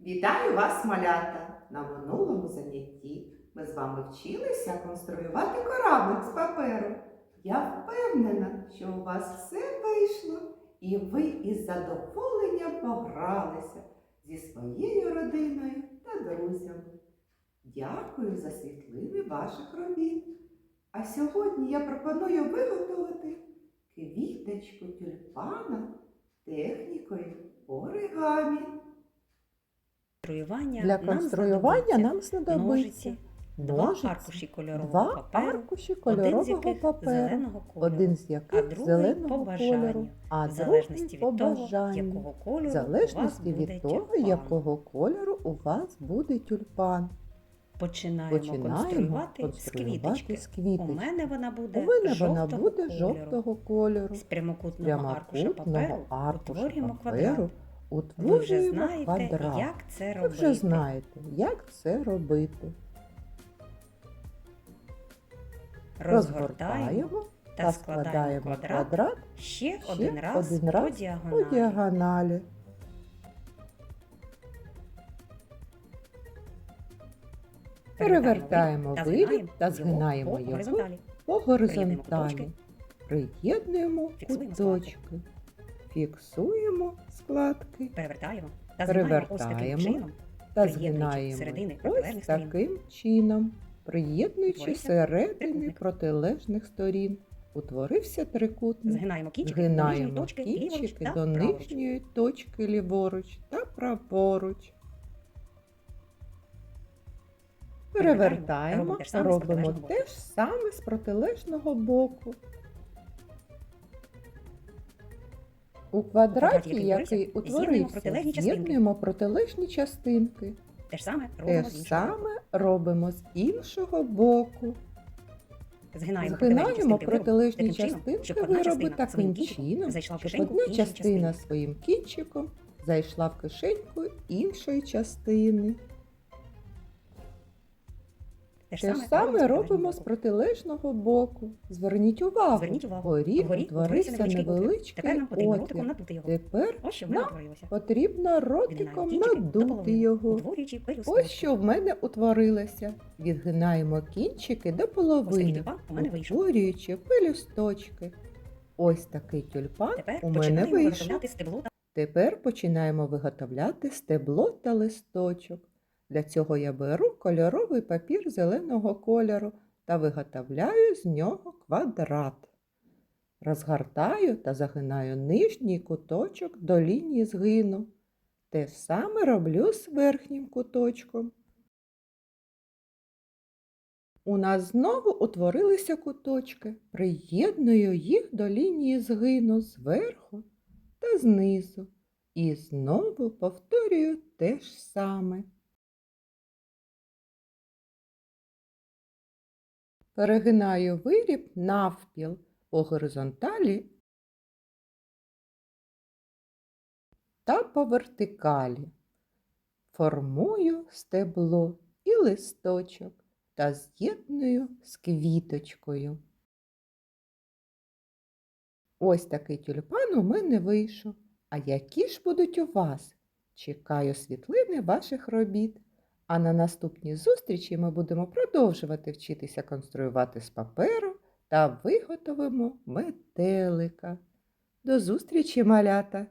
Вітаю вас, малята! На минулому занятті ми з вами вчилися конструювати кораблик з паперу. Я впевнена, що у вас все вийшло, і ви із задоволенням погралися зі своєю родиною та друзями. Дякую за світлини ваших робіт. А сьогодні я пропоную виготовити квіточку тюльпана технікою оригамі. Конструювання Для нам конструювання нам знадобиться ножиці, два аркуші кольорового два паперу, аркуші один з кольорового яких паперу, зеленого кольору, один з а другий зеленого по бажанню, кольору, а в залежності від того, якого кольору В залежності у вас буде від того, тюльпан. якого кольору у вас буде тюльпан. Починаємо, Починаємо конструювати, конструювати з квіточки. з квіточки. У мене вона буде У мене жовтого вона буде кольору. жовтого кольору. З прямокутного аркуша паперу аркуша утворюємо паперу квадрат. Ви вже знаєте, квадрат. як це Ви вже знаєте, як це робити. Розгортаємо та складаємо квадрат квадрат ще ще один раз один по раз по діагоналі. діагоналі. Перевертаємо та виріб та згинаємо його по горизонталі. Приєднуємо куточки. Фіксуємо складки Перевертаємо та Перевертаємо чином, та згинаємо середини ось таким чином, приєднуючи середини протилежних сторін. Утворився трикутник. Згинаємо кінчики до нижньої точки кінчики та до нижньої точки ліворуч та праворуч. Перевертаємо, Робимо те ж саме з протилежного боку. У квадраті, який який утворився, з'єднуємо протилежні частинки. Те ж саме Те робимо ж з іншого боку. саме робимо з іншого боку. Згинаємо Згинаємо протилежні частинки щоб вироби таким чином, щоб одна частина своїм кінчиком зайшла в кишеньку іншої частини. Те ж саме саме робимо з протилежного боку. Зверніть увагу, Зверніть увагу, вгорі утворився невеличкий невеличкий Тепер потрібно ротиком отвір. надути його. Тепер Ось що в мене нам утворилося. потрібно ротиком Відгинаємо кінчики до надути половини, його. Ось що в мене утворилося. Відгинаємо кінчики до Ось такий половини, тюльпан у мене вийшов. утворюючи пелюсточки. Ось такий тюльпан Тепер у мене починаємо вийшов. виготовляти стебло та Тепер починаємо виготовляти стебло та листочок. Для цього я беру кольоровий папір зеленого кольору та виготовляю з нього квадрат. Розгортаю та загинаю нижній куточок до лінії згину. Те саме роблю з верхнім куточком. У нас знову утворилися куточки. Приєдную їх до лінії згину зверху та знизу. І знову повторюю те ж саме. Перегинаю виріб навпіл по горизонталі та по вертикалі. Формую стебло і листочок та з'єдную з квіточкою. Ось такий тюльпан у мене вийшов. А які ж будуть у вас? Чекаю світлини ваших робіт. А на наступній зустрічі ми будемо продовжувати вчитися конструювати з паперу та виготовимо метелика. До зустрічі, малята!